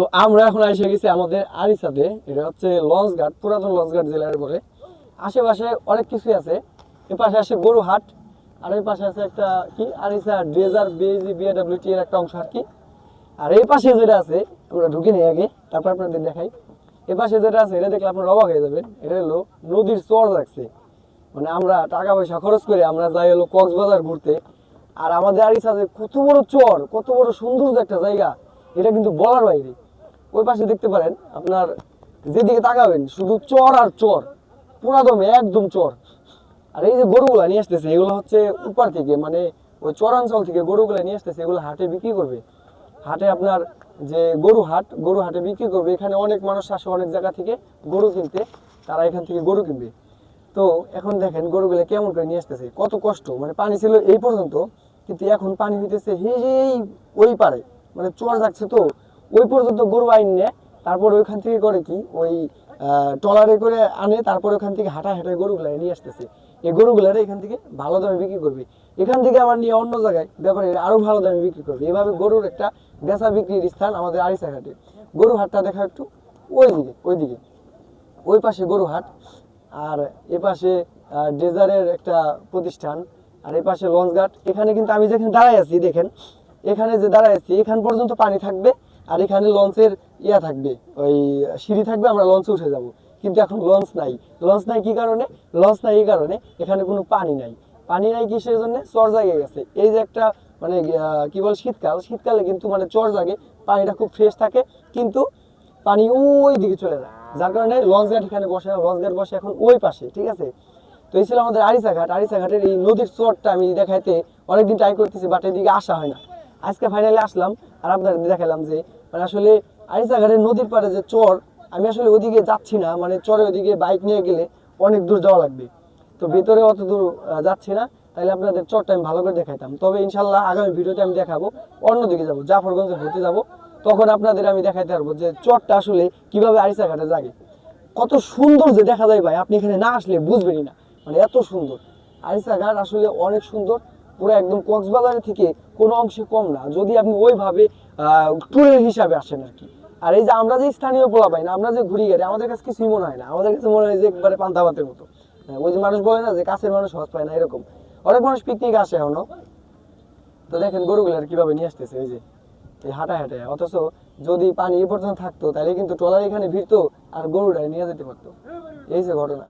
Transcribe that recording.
তো আমরা এখন এসে গেছি আমাদের আরিসাতে, এটা হচ্ছে লঞ্চ ঘাট পুরাতন লঞ্চ ঘাট জেলার বলে। আশেপাশে অনেক কিছুই আছে। এ পাশে আছে গরু হাট, আর এই পাশে আছে একটা কি? আরিসা ড্রেজার বিএজি বিএডব্লিউটি এর একটা অংশ আর কি। আর এই পাশে যেটা আছে, আমরা ঢুকে নিই আগে, তারপর আপনাদের দেখাই। এ পাশে যেটা আছে, এটা দেখলে আপনারা অবাক হয়ে যাবেন। এটা হলো নদীর চর লাগছে মানে আমরা টাকা পয়সা খরচ করে আমরা যাই হলো কক্সবাজার ঘুরতে। আর আমাদের আরিসা যে কত বড় চর, কত বড় সুন্দর একটা জায়গা, এটা কিন্তু বলার বাইরে। ওই পাশে দেখতে পারেন আপনার যেদিকে তাকাবেন, শুধু চর আর চর পুরাদমে একদম চর। আর এই যে গরুগুলা নিয়ে আসতেছে, এগুলো হচ্ছে উপর থেকে মানে ওই চরাঞ্চল থেকে গরুগুলা নিয়ে আসতেছে, এগুলো হাটে বিক্রি করবে। হাটে আপনার যে গরু হাট, গরু হাটে বিক্রি করবে, এখানে অনেক মানুষ আসে অনেক জায়গা থেকে গরু কিনতে, তারা এখান থেকে গরু কিনবে। তো এখন দেখেন গরুগুলো কেমন করে নিয়ে আসতেছে, কত কষ্ট মানে পানি ছিল এই পর্যন্ত, কিন্তু এখন পানি হইতেছে এই ওই পারে মানে চর যাচ্ছে তো ওই পর্যন্ত গরু আইন তারপর ওইখান থেকে করে কি? ওই ট্রলারে করে আনে, তারপর ওখান থেকে হাঁটা হাঁটা গরুগুলা নিয়ে আসতেছে। এই গরুগুলারে এখান থেকে ভালো দামে বিক্রি করবে। এখান থেকে আবার নিয়ে অন্য জায়গায় ব্যাপারে আরও ভালো দামে বিক্রি করবে। এভাবে গরুর একটা বেচা বিক্রির স্থান আমাদের আরিসা ঘাটে গরু হাটটা দেখা একটু। ওই দিকে ওই দিকে। ওই পাশে গরু হাট, আর এ পাশে ডেজারের একটা প্রতিষ্ঠান, আর এই পাশে লঞ্চ ঘাট। এখানে কিন্তু আমি যেখানে দাঁড়াই আছি, দেখেন। এখানে যে দাঁড়াই আছি, এখান পর্যন্ত পানি থাকবে। আর এখানে লঞ্চের ইয়া থাকবে, ওই সিঁড়ি থাকবে, আমরা লঞ্চে উঠে যাব। কিন্তু এখন লঞ্চ নাই। লঞ্চ নাই কি কারণে? লঞ্চ নাই এই কারণে এখানে কোনো পানি নাই। পানি নাই কিসের জন্য? চর জাগে গেছে। এই যে একটা মানে কি বল, শীতকাল। শীতকালে কিন্তু মানে চর জাগে, পানিটা খুব ফ্রেশ থাকে, কিন্তু পানি ওই দিকে চলে যায়। যার কারণে লঞ্চ ঘাট এখানে বসে না। লঞ্চ ঘাট বসে এখন ওই পাশে, ঠিক আছে? তো এই ছিল আমাদের আরিসা ঘাট। আরিসা ঘাটের এই নদীর চরটা আমি দেখাইতে অনেকদিন ট্রাই করতেছি বাট এদিকে আসা হয় না। আজকে ফাইনালি আসলাম, আর আপনাদের দেখালাম যে মানে আসলে আরিসাঘাটের নদীর পাড়ে যে চর, আমি আসলে ওদিকে যাচ্ছি না মানে চরে ওদিকে বাইক নিয়ে গেলে অনেক দূর যাওয়া লাগবে। তো ভেতরে অত দূর যাচ্ছি না তাহলে আপনাদের চরটা আমি ভালো করে দেখাইতাম। তবে ইনশাল্লাহ আগামী ভিডিওতে আমি দেখাবো, অন্যদিকে যাব, জাফরগঞ্জে ঘুরতে যাব, তখন আপনাদের আমি দেখাইতে পারব যে চরটা আসলে কীভাবে আরিসা ঘাটে জাগে। কত সুন্দর যে দেখা যায় ভাই, আপনি এখানে না আসলে বুঝবেনই না মানে এত সুন্দর। আরিসা ঘাট আসলে অনেক সুন্দর, পুরো একদম কক্সবাজারের থেকে কোনো অংশে কম না। যদি আপনি ওইভাবে ট্যুরের হিসাবে আসেন আর কি। আর এই যে আমরা যে স্থানীয় পোলা পাই না আমরা যে ঘুরি গেলে আমাদের কাছে কিছুই মনে হয় না। আমাদের কাছে মনে হয় যে একবারে পান্তা ভাতের মতো। হ্যাঁ, ওই যে মানুষ বলে না যে কাছের মানুষ হজ পায় না এরকম। অনেক মানুষ পিকনিক আসে এখনও। তো দেখেন গরুগুলো আর কীভাবে নিয়ে আসতেছে এই যে। এই হাঁটা হাঁটে অথচ যদি পানি এ পর্যন্ত থাকতো তাহলে কিন্তু ট্রলার এখানে ভিড়তো আর গরুটা নিয়ে যেতে পারতো। এই যে ঘটনা।